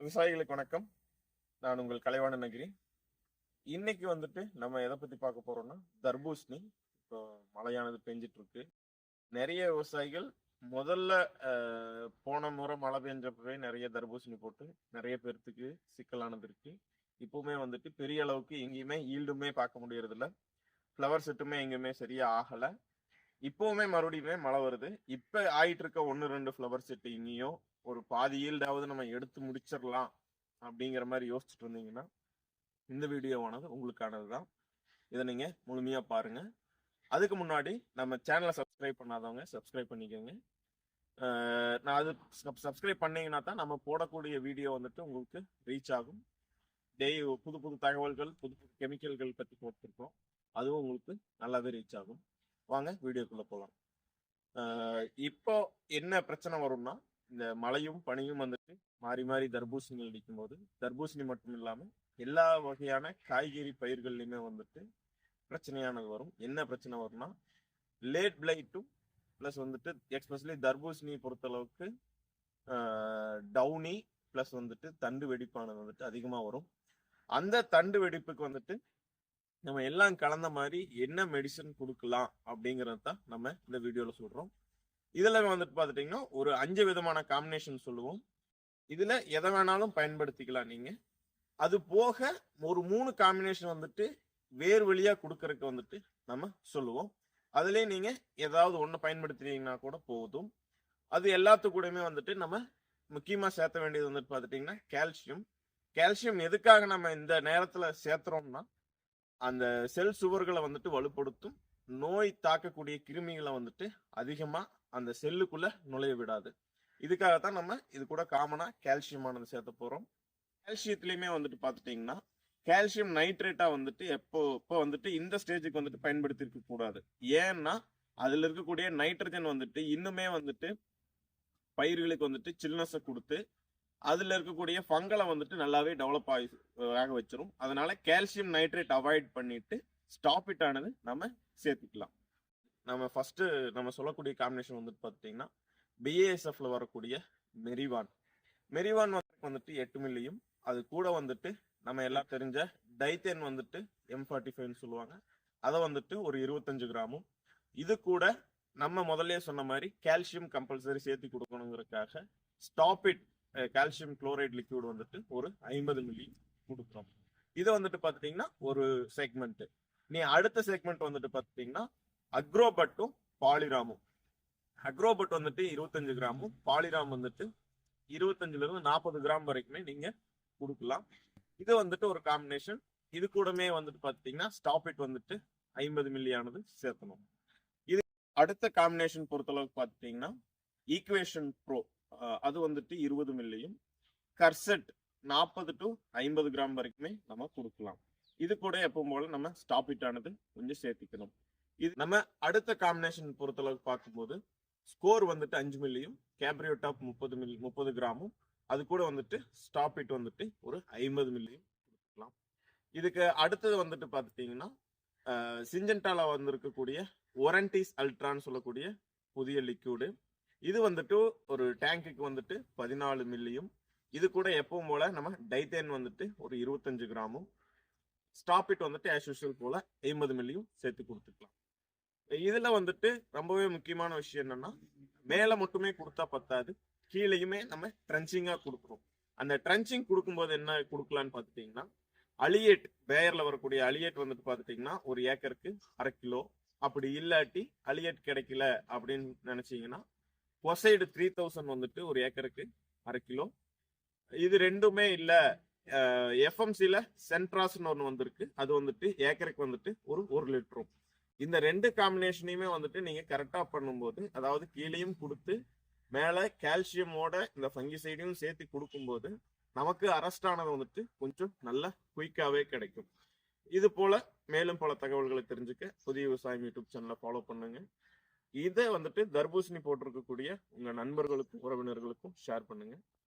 விவசாயிகளுக்கு வணக்கம். நான் உங்கள் கலைவாண நகிரி. இன்னைக்கு வந்துட்டு நம்ம எதை பத்தி பார்க்க போறோம்னா தர்பூசணி. இப்போ மழையானது பெஞ்சிட்டு இருக்கு நிறைய விவசாயிகள் முதல்ல போன முறை மழை பெஞ்சப்பவே நிறைய தர்பூசணி போட்டு நிறைய பேர்த்துக்கு சிக்கலானது இருக்கு. இப்பவுமே வந்துட்டு பெரிய அளவுக்கு எங்கேயுமே ஈல்டுமே பார்க்க முடியறதில்ல. ஃப்ளவர் செட்டுமே எங்கேயுமே சரியா ஆகலை. இப்பவுமே மறுபடியுமே மழை வருது. இப்ப ஆயிட்டு இருக்க ஒன்னு ரெண்டு ஃப்ளவர் செட்டு இனியும் ஒரு பாதி ஈல்டாவது நம்ம எடுத்து முடிச்சிடலாம் அப்படிங்கிற மாதிரி யோசிச்சுட்டு இருந்தீங்கன்னா இந்த வீடியோவானது உங்களுக்கானது தான் இதை நீங்க முழுமையா பாருங்க. அதுக்கு முன்னாடி நம்ம சேனலை சப்ஸ்கிரைப் பண்ணாதவங்க சப்ஸ்கிரைப் பண்ணிக்கோங்க. நான் அது சப்ஸ்கிரைப் பண்ணீங்கன்னா தான் நம்ம போடக்கூடிய வீடியோ வந்துட்டு உங்களுக்கு ரீச் ஆகும். டெய் புது புது தகவல்கள் புது புது கெமிக்கல்கள் பற்றி போட்டிருக்கோம். அதுவும் உங்களுக்கு நல்லாவே ரீச் ஆகும். வாங்க வீடியோக்குள்ள போகலாம் இப்போ என்ன பிரச்சனை வரும்னா இந்த மழையும் பனியும் வந்துட்டு மாறி மாறி தர்பூசணிகள் அடிக்கும் போது தர்பூசணி மட்டும் இல்லாம எல்லா வகையான காய்கறி பயிர்கள்லையுமே வந்துட்டு பிரச்சனையானது வரும். என்ன பிரச்சனை வரும்னா லேட் பிளைட்டும் ப்ளஸ் வந்துட்டு எக்ஸ்பெஷலி தர்பூசணியை பொறுத்தளவுக்கு டவுனி ப்ளஸ் வந்துட்டு தண்டு வெடிப்பானது வந்துட்டு அதிகமாக வரும். அந்த தண்டு வெடிப்புக்கு வந்துட்டு நம்ம எல்லாம் கலந்த மாதிரி என்ன மெடிசன் கொடுக்கலாம் அப்படிங்கிறது தான் நம்ம இந்த வீடியோவில் சொல்கிறோம் இதில் வந்துட்டு பார்த்துட்டிங்கன்னா ஒரு அஞ்சு விதமான காம்பினேஷன் சொல்லுவோம். இதில் எதை வேணாலும் பயன்படுத்திக்கலாம் நீங்கள் அது போக ஒரு மூணு காம்பினேஷன் வந்துட்டு வேறு வழியாக கொடுக்கறதுக்கு வந்துட்டு நம்ம சொல்லுவோம். அதுலேயே நீங்கள் ஏதாவது ஒன்று பயன்படுத்தினீங்கன்னா கூட போதும். அது எல்லாத்து கூடயுமே வந்துட்டு நம்ம முக்கியமாக சேர்த்த வேண்டியது வந்துட்டு பார்த்துட்டிங்கன்னா கால்சியம் கால்சியம் எதுக்காக நம்ம இந்த நேரத்தில் சேர்த்துறோம்னா அந்த செல் சுவர்களை வந்துட்டு வலுப்படுத்தும். நோய் தாக்கக்கூடிய கிருமிகளை வந்துட்டு அதிகமா அந்த செல்லுக்குள்ள நுழைய விடாது. இதுக்காகத்தான் நம்ம இது கூட காமனா கால்சியமானது சேர்த்த போறோம். கால்சியத்திலயுமே வந்துட்டு பாத்துட்டீங்கன்னா கால்சியம் நைட்ரேட்டா வந்துட்டு எப்போ இப்போ வந்துட்டு இந்த ஸ்டேஜுக்கு வந்துட்டு பயன்படுத்தி இருக்க கூடாது. ஏன்னா அதுல இருக்கக்கூடிய நைட்ரஜன் வந்துட்டு இன்னுமே வந்துட்டு பயிர்களுக்கு வந்துட்டு சில்னஸை கொடுத்து அதில் இருக்கக்கூடிய ஃபங்கலை வந்துட்டு நல்லாவே டெவலப் ஆகி ஆக வச்சிரும். அதனால கால்சியம் நைட்ரேட் அவாய்ட் பண்ணிட்டு ஸ்டாப் இட் ஆனது நம்ம சேர்த்துக்கலாம். நம்ம ஃபர்ஸ்ட் நம்ம சொல்லக்கூடிய காம்பினேஷன் வந்துட்டு பார்த்தீங்கன்னா பிஏஎஸ்எஃப்ல வரக்கூடிய மெரிவான். மெரிவான் வந்துட்டு எட்டு மில்லியும் அது கூட வந்துட்டு நம்ம எல்லாம் தெரிஞ்ச டைத்தேன் வந்துட்டு எம் ஃபார்ட்டி ஃபைவ்னு சொல்லுவாங்க. அதை வந்துட்டு ஒரு இருபத்தஞ்சு கிராமும். இது கூட நம்ம முதல்ல சொன்ன மாதிரி கால்சியம் கம்பல்சரி சேர்த்து கொடுக்கணுங்கிறதுக்காக stop it calcium chloride liquid வந்துட்டு ஒரு ஐம்பது மில்லி கொடுக்குறோம். இதை வந்துட்டு பார்த்துட்டீங்கன்னா ஒரு செக்மெண்ட் நீ அடுத்த செக்மெண்ட் வந்துட்டு பார்த்துட்டிங்கன்னா அக்ரோபட்டும் பாலிராமும். அக்ரோபட் வந்துட்டு இருபத்தஞ்சு கிராமும் பாலிராம் வந்துட்டு இருபத்தஞ்சுல இருந்து நாற்பது கிராம் வரைக்குமே நீங்க கொடுக்கலாம். இது வந்துட்டு ஒரு காம்பினேஷன் இது கூடமே வந்துட்டு பார்த்துட்டீங்கன்னா ஸ்டாப்பிட் வந்துட்டு ஐம்பது மில்லியானது சேர்த்தணும் இது அடுத்த காம்பினேஷன் பொறுத்தளவுக்கு பார்த்தீங்கன்னா ஈக்குவேஷன் ப்ரோ அது வந்துட்டு இருபது மில்லியும் கர்செட் நாற்பது டு ஐம்பது கிராம் வரைக்குமே நம்ம கொடுக்கலாம். இது கூட எப்பவும் போல நம்ம ஸ்டாப் இட் ஆனது கொஞ்சம் சேர்த்திக்கணும். இது நம்ம அடுத்த காம்பினேஷன் பொறுத்தளவுக்கு பார்க்கும்போது ஸ்கோர் வந்துட்டு அஞ்சு மில்லியும் கேப்ரியோ டாப் முப்பது மில்லி முப்பது கிராமும் அது கூட வந்துட்டு ஸ்டாப் இட் வந்துட்டு ஒரு ஐம்பது மில்லியும் கொடுக்கலாம். இதுக்கு அடுத்தது வந்துட்டு பார்த்துட்டீங்கன்னா சிஞ்சன்டாலா வந்திருக்கக்கூடிய ஒரண்டிஸ் அல்ட்ரான்னு சொல்லக்கூடிய புதிய லிக்யூடு இது வந்துட்டு ஒரு டேங்குக்கு வந்துட்டு பதினாலு மில்லியும் இது கூட எப்பவும் போல நம்ம டைத்தேன் வந்துட்டு ஒரு இருபத்தஞ்சு கிராமும் ஸ்டாப் இட் வந்துட்டு ஆஸ் யூஷுவல் போல ஐம்பது மில்லியும் சேர்த்து கொடுத்துக்கலாம். இதுல வந்துட்டு ரொம்பவே முக்கியமான விஷயம் என்னன்னா மேலே மட்டுமே கொடுத்தா பத்தாது கீழேயுமே நம்ம ட்ரென்ச்சிங்காக கொடுக்குறோம் அந்த ட்ரென்ச்சிங் கொடுக்கும்போது என்ன கொடுக்கலான்னு பார்த்துட்டீங்கன்னா அலியேட் பேயர்ல வரக்கூடிய அலியேட் வந்துட்டு பார்த்துட்டீங்கன்னா ஒரு ஏக்கருக்கு அரை கிலோ. அப்படி இல்லாட்டி அலியேட் கிடைக்கல அப்படின்னு நினைச்சீங்கன்னா கொசைடு த்ரீ தௌசண்ட் வந்துட்டு ஒரு ஏக்கருக்கு அரை கிலோ. இது ரெண்டுமே இல்லை எஃப்எம்சியில் சென்ட்ராஸ்னு ஒன்று வந்திருக்கு. அது வந்துட்டு ஏக்கருக்கு வந்துட்டு ஒரு ஒரு லிட்டரும் இந்த ரெண்டு காம்பினேஷனையுமே வந்துட்டு நீங்கள் கரெக்டாக பண்ணும்போது அதாவது கீழேயும் கொடுத்து மேலே கால்சியமோட இந்த ஃபங்கிசைடையும் சேர்த்து கொடுக்கும்போது நமக்கு அரெஸ்ட் ஆனது வந்துட்டு கொஞ்சம் நல்ல குயிக்காகவே கிடைக்கும். இது போல மேலும் பல தகவல்களை தெரிஞ்சுக்க புதிய விவசாயம் யூடியூப் சேனலை ஃபாலோ பண்ணுங்க. இதை வந்துட்டு தர்பூசணி போட்டிருக்கக்கூடிய உங்க நண்பர்களுக்கும் உறவினர்களுக்கும் ஷேர் பண்ணுங்க.